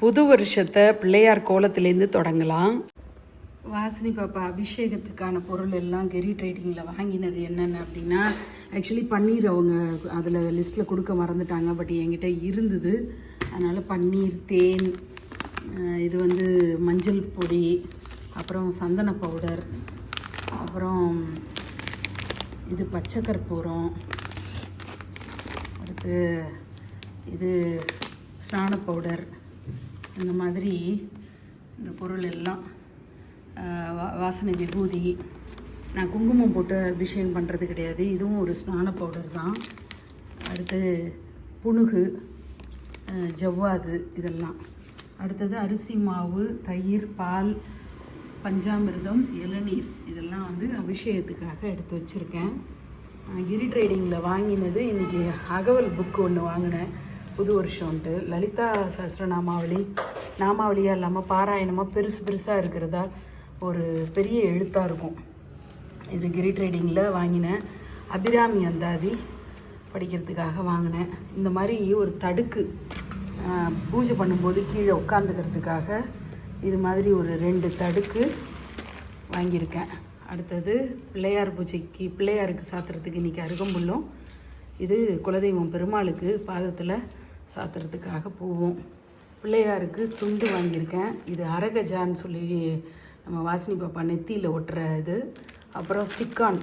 புது வருஷத்தை பிள்ளையார் கோலத்திலேருந்து தொடங்கலாம். வாசினி பாப்பா அபிஷேகத்துக்கான பொருள் எல்லாம் கெரி ட்ரேடிங்கில் வாங்கினது என்னென்ன அப்படின்னா ஆக்சுவலி பன்னீர் அவங்க அதில் லிஸ்ட்டில் கொடுக்க மறந்துட்டாங்க பட் என்கிட்ட இருந்தது. அதனால் பன்னீர் தேன் இது வந்து மஞ்சள் பொடி அப்புறம் சந்தன பவுடர் அப்புறம் இது பச்சை கற்பூரம் அடுத்து இது ஸ்நான பவுடர் இந்த மாதிரி இந்த பொருள் எல்லாம் வா- வாசனை விபூதி நான் குங்குமம் போட்டு அபிஷேகம் பண்ணுறது கிடையாது. இதுவும் ஒரு ஸ்நான பவுடர் தான். அடுத்து புணுகு ஜவ்வாது இதெல்லாம். அடுத்தது அரிசி மாவு தயிர் பால் பஞ்சாமிர்தம் இளநீர் இதெல்லாம் வந்து அபிஷேகத்துக்காக எடுத்து வச்சுருக்கேன். நான் கிரி ட்ரேடிங்கில் வாங்கினது இன்றைக்கி அகவல் புக்கு ஒன்று வாங்கினேன். புது வருஷம்ன்ட்டு லலிதா சஹஸ்ரநாமாவளி நாமாவளியாக இல்லாமல் பாராயணமாக பெருசு பெருசாக இருக்கிறதா ஒரு பெரிய எழுத்தாக இருக்கும். இது கிரி ட்ரேடிங்கில் வாங்கினேன் அபிராமி அந்தாதி படிக்கிறதுக்காக வாங்கினேன். இந்த மாதிரி ஒரு தடுக்கு பூஜை பண்ணும்போது கீழே உட்காந்துக்கிறதுக்காக இது மாதிரி ஒரு ரெண்டு தடுக்கு வாங்கியிருக்கேன். அடுத்தது பிள்ளையார் பூஜைக்கு பிள்ளையாருக்கு சாத்துறதுக்கு இன்றைக்கி அருகம்புல்லும். இது குலதெய்வம் பெருமாளுக்கு பாதத்தில் சாத்துறதுக்காக போவோம். பிள்ளையாருக்கு துண்டு வாங்கியிருக்கேன். இது அரகஜான்னு சொல்லி நம்ம வாசினி பாப்பா நெத்தியில் ஒட்டுற இது. அப்புறம் ஸ்டிக்கான்.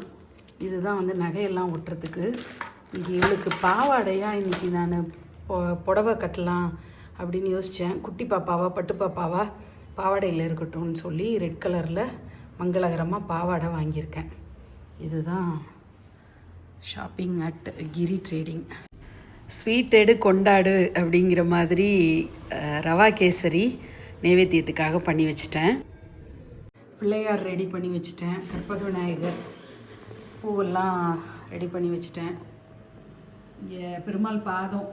இதுதான் வந்து நகையெல்லாம் ஒட்டுறதுக்கு. இன்றைக்கி இவளுக்கு பாவாடையாக இன்றைக்கி நான் பொ புடவை கட்டலாம் அப்படின்னு யோசித்தேன் குட்டி பாப்பாவா பட்டு பாப்பாவா? பாவாடையில் இருக்கட்டும்னு சொல்லி ரெட் கலரில் மங்களகரமாக பாவாடை வாங்கியிருக்கேன். இதுதான் shopping at Giri trading. Sweet எடு கொண்டாடு அப்படிங்கிற மாதிரி ரவா கேசரி நைவேத்தியத்துக்காக பண்ணி வச்சிட்டேன். பிள்ளையார் ரெடி பண்ணி வச்சிட்டேன். கற்பக விநாயகர் பூவெல்லாம் ரெடி பண்ணி வச்சிட்டேன். இங்கே பெருமாள் பாதம்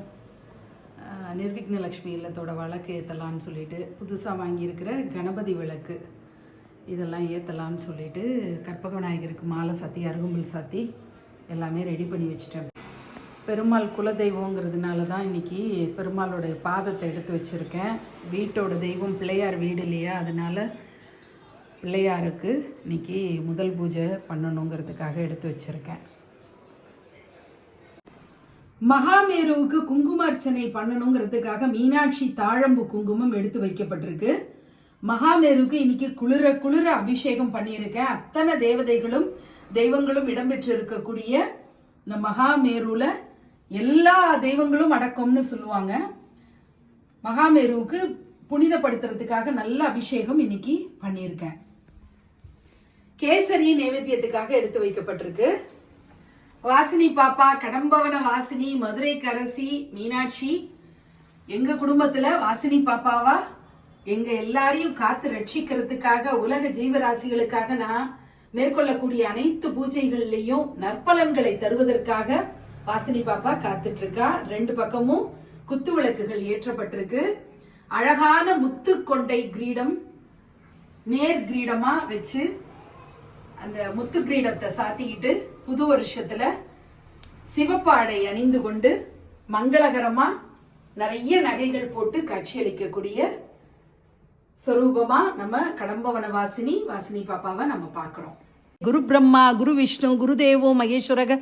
நிர்விக்னலக்ஷ்மி நிர்விக்ன லக்ஷ்மி இல்லத்தோட விளக்கு ஏற்றலான்னு சொல்லிட்டு புதுசாக வாங்கியிருக்கிற கணபதி விளக்கு இதெல்லாம் ஏற்றலான்னு சொல்லிட்டு கற்பக விநாயகருக்கு மாலை சாத்தி அருகம்புல் சாத்தி எல்லாமே ரெடி பண்ணி வச்சிட்டேன். பெருமாள் குலதெய்வங்கிறதுனால தான் இன்றைக்கி பெருமாளுடைய பாதத்தை எடுத்து வச்சுருக்கேன். வீட்டோட தெய்வம் பிள்ளையார் வீடு இல்லையா? அதனால் பிள்ளையாருக்கு இன்னைக்கு முதல் பூஜை பண்ணணுங்கிறதுக்காக எடுத்து வச்சுருக்கேன். மகாமேருவுக்கு குங்குமார்ச்சனை பண்ணணுங்கிறதுக்காக மீனாட்சி தாழம்பு குங்குமம் எடுத்து வைக்கப்பட்டிருக்கு. மகாமேருவுக்கு இன்னைக்கு குளிர குளிர அபிஷேகம் பண்ணியிருக்கேன். அத்தனை தேவதைகளும் தெய்வங்களும் இடம்பெற்று இருக்கக்கூடிய இந்த மகாமேருல எல்லா தெய்வங்களும் அடக்கம்னு சொல்லுவாங்க. மகாமேருவுக்கு புனிதப்படுத்துறதுக்காக நல்ல அபிஷேகம் இன்னைக்கு பண்ணியிருக்கேன். கேசரி நைவேத்தியத்துக்காக எடுத்து வைக்கப்பட்டிருக்கு. வாசினி பாப்பா கடம்பவன வாசினி மதுரை கரசி மீனாட்சி எங்க குடும்பத்துல வாசினி பாப்பாவா? எங்க எல்லாரையும் காத்து ரட்சிக்கிறதுக்காக உலக ஜீவராசிகளுக்காக நான் மேற்கொள்ளக்கூடிய அனைத்து பூஜைகள்லையும் நற்பலன்களை தருவதற்காக வாசினி பாப்பா காத்துட்டு இருக்கா ரெண்டு பக்கமும் குத்து விளக்குகள் ஏற்றப்பட்டிருக்கு. அழகான முத்து கொண்டை கிரீடம் நேர் கிரீடமா வச்சு அந்த முத்து கிரீடத்தை சாத்திக்கிட்டு புது வருஷத்துல சிவப்பாடை அணிந்து கொண்டு மங்களகரமா நிறைய நகைகள் போட்டு காட்சியளிக்கக்கூடிய சொரூபமா நம்ம கடம்பவன வாசினி வாசினி பாப்பாவை நம்ம பார்க்குறோம். குரு பிரம்மா குரு விஷ்ணு குரு தேவோ மகேஸ்வரக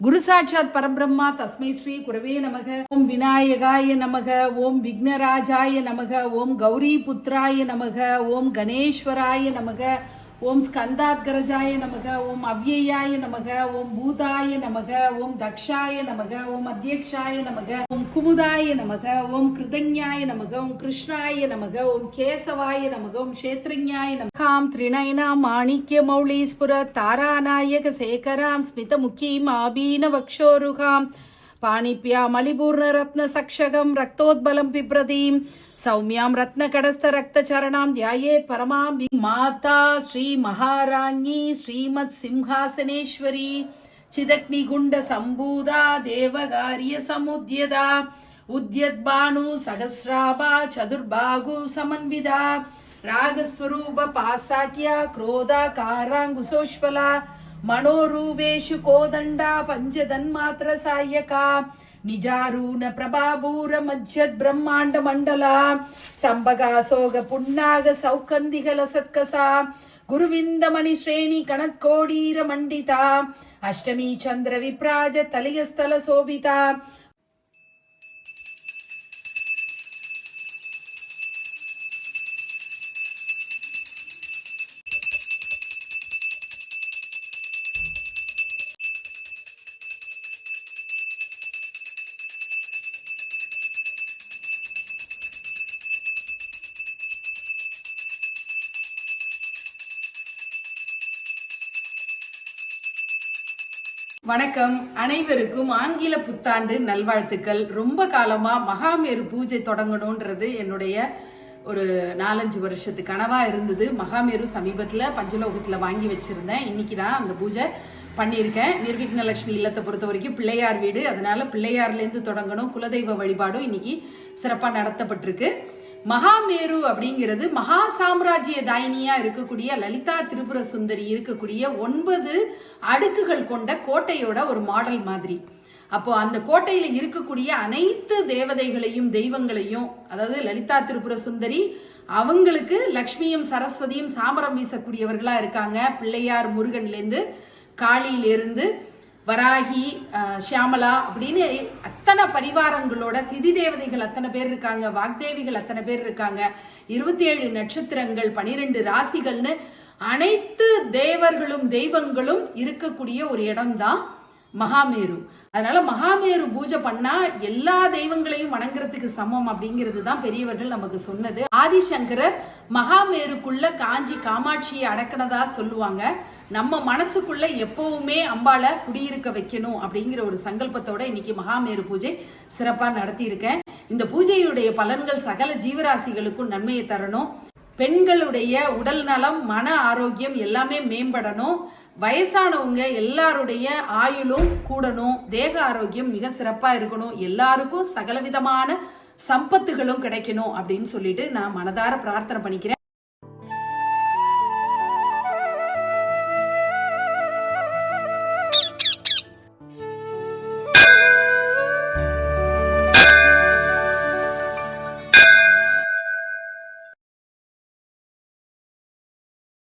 குரு சாட்சாத் பரபிரம்மா தஸ்மை ஸ்ரீ குரவே நமக. ஓம் விநாயகாய நமக ஓம் விக்னராஜாய நமக ஓம் கௌரி புத்ராய நமக ஓம் கணேஸ்வராய நமக. ஓம் ஸ்கந்தாத்கரஜாய நமக ஓம் அவ்யயாய நமக ஓம் பூதாய நமக ஓம் தக்ஷாய நமக ஓம் அத்தியக்ஷாய நமக ஓம் குமுதாய நமக ஓம் கிருதஞாய நமக ஓம் கிருஷ்ணாய நமக ஓம் கேசவாய நமக ஓம் க்ஷேத்ரஞாய நமகாம் திரிநயனாம் மாணிக்ய மௌளீஸ்புர தாராநாயக சேகராம் ஸ்மித ஸ்மிதமுகீம் ஆபீன வக்ஷோருகாம் పాణిప్యా మలిపూర్ణ రత్న సక్షగం రక్తోద్బలం పిప్రతీం సౌమ్యాం రత్నకడస్థ రక్తచరణాం ధ్యాయేత్ పరమాం మాతా శ్రీ మహారాణ్యీ శ్రీమత్ సింహాసనేశ్వరి చిదగ్నిగుండ సంభూదా దేవగార్య సముద్యదా ఉద్యద్భాను సహస్రాభా చతుర్భాగు సమన్విత రాగస్వరూప పాసాట్య క్రోధాకారాంగుశోష్ఫల மனோரூபேஷு கோதண்டா பஞ்சதன்மாத்திர சாயகா நிஜாரூன பிரபாபூர மஜ்ஜத் பிரம்மாண்ட மண்டலா. சம்பகா சோக புன்னாக சௌகந்திக லசத்கசா குருவிந்த மணி ஸ்ரேணி கணத்கோடீர மண்டிதா. அஷ்டமி சந்திர விப்ராஜ தலியஸ்தல சோபிதா. வணக்கம். அனைவருக்கும் ஆங்கில புத்தாண்டு நல்வாழ்த்துக்கள். ரொம்ப காலமா மகாமேரு பூஜை தொடங்கணும்ன்றது என்னுடைய ஒரு நாலஞ்சு வருஷத்து கனவா இருந்தது. மகாமேரு சமீபத்துல பஞ்சலோகத்துல வாங்கி வச்சிருந்தேன். இன்னைக்கு தான் அந்த பூஜை பண்ணியிருக்கேன். நிர்விக்னலட்சுமி இல்லத்தை பொறுத்த வரைக்கும் பிள்ளையார் வீடு. அதனால பிள்ளையார்லேருந்து தொடங்கணும். குலதெய்வ வழிபாடும் இன்னைக்கு சிறப்பாக நடத்தப்பட்டிருக்கு. மகாமேரு அப்படிங்கிறது மகா சாம்ராஜ்ய தாயினியா இருக்கக்கூடிய லலிதா திரிபுர சுந்தரி இருக்கக்கூடிய ஒன்பது அடுக்குகள் கொண்ட கோட்டையோட ஒரு மாடல் மாதிரி. அப்போ அந்த கோட்டையில இருக்கக்கூடிய அனைத்து தேவதைகளையும் தெய்வங்களையும் அதாவது லலிதா திரிபுர சுந்தரி அவங்களுக்கு லக்ஷ்மியும் சரஸ்வதியும் சாமரம் வீசக்கூடியவர்களா இருக்காங்க. பிள்ளையார் முருகன்லேருந்து காளியிலிருந்து வராகி ஷியாமலா அப்படின்னு அத்தனை பரிவாரங்களோட திதி தேவதைகள் அத்தனை பேர் இருக்காங்க வாக்தேவிகள் அத்தனை பேர் இருக்காங்க. இருபத்தி ஏழு நட்சத்திரங்கள் பனிரெண்டு ராசிகள்னு அனைத்து தேவர்களும் தெய்வங்களும் இருக்கக்கூடிய ஒரு இடம்தான் மகாமேரு. அதனால மகாமேரு பூஜை பண்ணா எல்லா தெய்வங்களையும் வணங்குறதுக்கு சமம் அப்படிங்கிறது தான் பெரியவர்கள் நமக்கு சொன்னது. ஆதிசங்கரர் மகாமேருக்குள்ள காஞ்சி காமாட்சியை அடக்கினதா சொல்லுவாங்க. நம்ம மனசுக்குள்ள எப்பவுமே அம்பாளை குடியிருக்க வைக்கணும் அப்படிங்கிற ஒரு சங்கல்பத்தோட இன்னைக்கு மகாமேரு பூஜை சிறப்பா நடத்தி இருக்கேன் இந்த பூஜையுடைய பலன்கள் சகல ஜீவராசிகளுக்கும் நன்மையை தரணும். பெண்களுடைய உடல் நலம் மன ஆரோக்கியம் எல்லாமே மேம்படணும். வயசானவங்க எல்லாருடைய ஆயுளும் கூடணும். தேக ஆரோக்கியம் மிக சிறப்பா இருக்கணும். எல்லாருக்கும் சகலவிதமான சம்பத்துகளும் கிடைக்கணும் அப்படின்னு சொல்லிட்டு நான் மனதார பிரார்த்தனை பண்ணிக்கிறேன்.